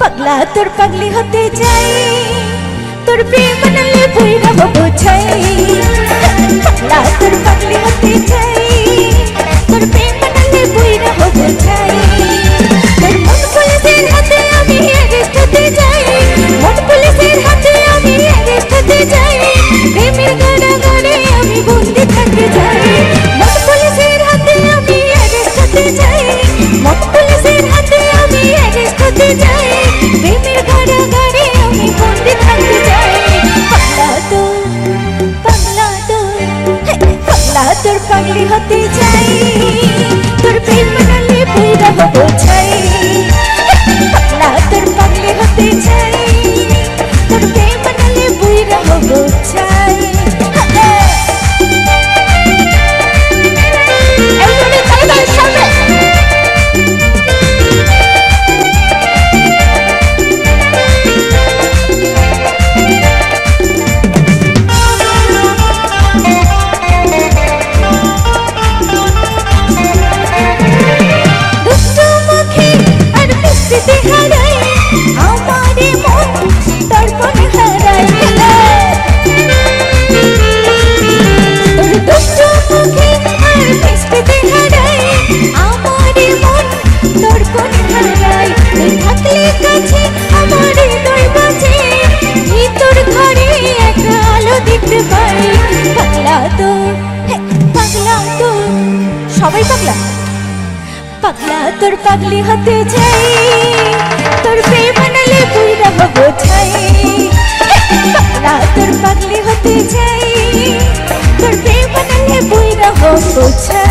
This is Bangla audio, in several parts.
পাগলা, তোর পাগলি হতে চাই। তোর প্রেম নালে বইরা হব পাগলা, তোর পাগলি হতে চাই। তোর প্রেম নালে বইরা হব তোর মন পুলিশের হাতে, আমি অ্যারেস্ট হতে তোর পাগলি হতে চাই তোর প্রেম নালে বইরা হব সবাই পাগলা? পাগলা তোর পাগলি হতে চাই, তোর প্রেম বুইরা হব ছাই। পাগলা তোর পাগলি হতে চাই, তোর প্রেম নালে বুইরা হব ছাই।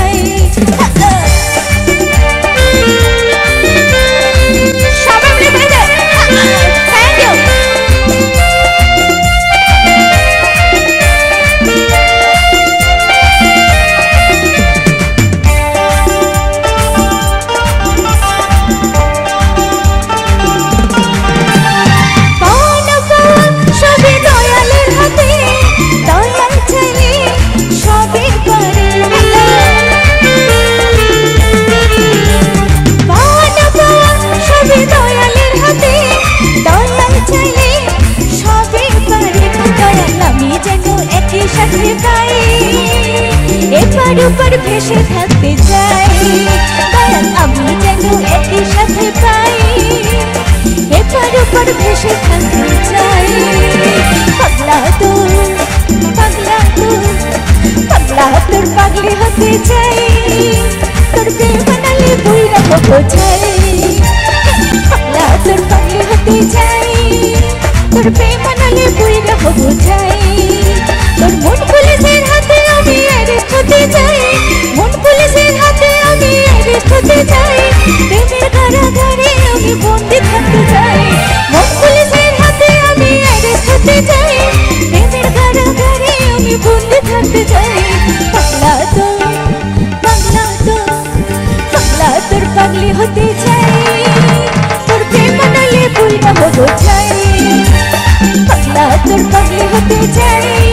সাথে পাই এপার ওপার ভেসে থাকতে চাই, দয়াল আমি যেন একই সাথে পাই। এপার ওপার ভেসে থাকতে চাই, পাগলা তোর পাগলা তোর পাগলা তোর পাগলি হতে চাই। তোর প্রেম বানালে বইরা হব চাই, পাগলা তোর পাগলি হতে চাই। তোর প্রেম বানালে বইরা হব চাই। হতে চাই প্রেমের কারাগারে আমি বন্দি থাকতে চাই। পাগলা তো পাগলা তো, পাগলা তোর হতে চাই।